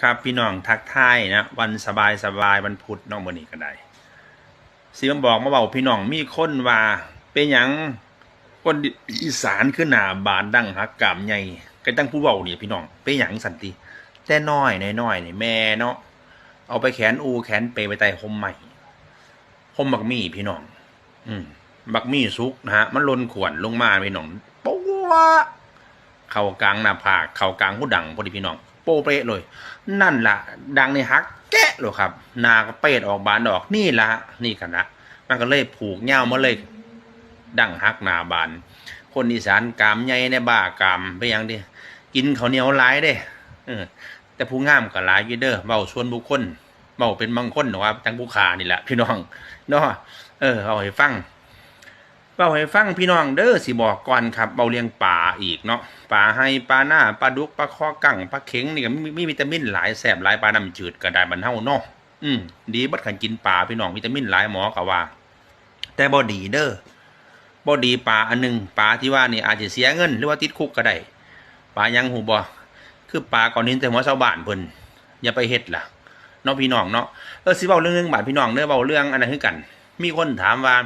ครับพี่น้องทักทายนะวันสบายสบายวันพุธน้องบนี้ก็ได้สิมาบอกมาเบาพี่น้องมีคนว่าเป็นหยังคนอีสานขึ้นหนาบานดังฮักกามใหญ่ก็ตั้งผู้เบาเนี่ยพี่น้องเป็นหยังสันติแต่น้อยน้อยๆนี่ยแม่เนาะเอาไปแขนอูแขนเปไปไต่หมใหม่หมบักมี่พี่น้อง อืมบักมี่ซุกนะฮะมันลนขวนลงมาพี่น้องป๊วะ เข่ากลางหน้าผากเข่ากลางหูดังพอดีพี่น้อง โปเปะเลย นั่นละดังในฮักแกะเลยครับหนาก็เปิดออกบานออกนี่ละนี่กันนะมันก็เลยผูกเง่ามาเลย ดังฮักหนาบาน คนอีสานกามใหญ่ในบ้ากามไปยังดิกินข้าวเหนียวหลายเด้เออแต่ผู้งามก็หลายอยู่เด้อเบาชวนบุคคลเบาเป็นบางคนหรอว่าจังผู้ขานี่แหละพี่น้องเนาะเออเอาให้ฟัง เบาให้ฟังพี่น้องเด้อสิบอกก่อนครับเบาเลี้ยงป่าอีกเนาะป่าให้ปลาหน้าปลาดุกปลาคอกั่งปลาเข็งนี่ก็มีมีวิตามินหลายแสบหลายปลาน้ำจืดก็ได้บรรเทาเนาะอืมดีบัดขันกินปลาพี่น้องวิตามินหลายหมอก็ว่า แต่บ่ดีเด้อบ่ดีปลาอันหนึ่งปลาที่ว่านี่อาจจะเสียเงิน หรือว่าติดคุกก็ได้ปลายังหูบ่คือปลาก่อนนี้แต่หัวชาวบ้านเพิ่นอย่าไปเฮ็ดล่ะเนาะพี่น้องเนาะเออสิเว้าเรื่องหนึงบาดพี่น้องเด้อเว้าเรื่องอันนั้นคือกัน มีคนถามว่า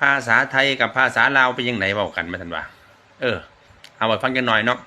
ภาษาไทยกับภาษาลาวเป็นยังไงเว้ากันมาทันว่า เออ เอาไว้ฟังกันหน่อยเนาะ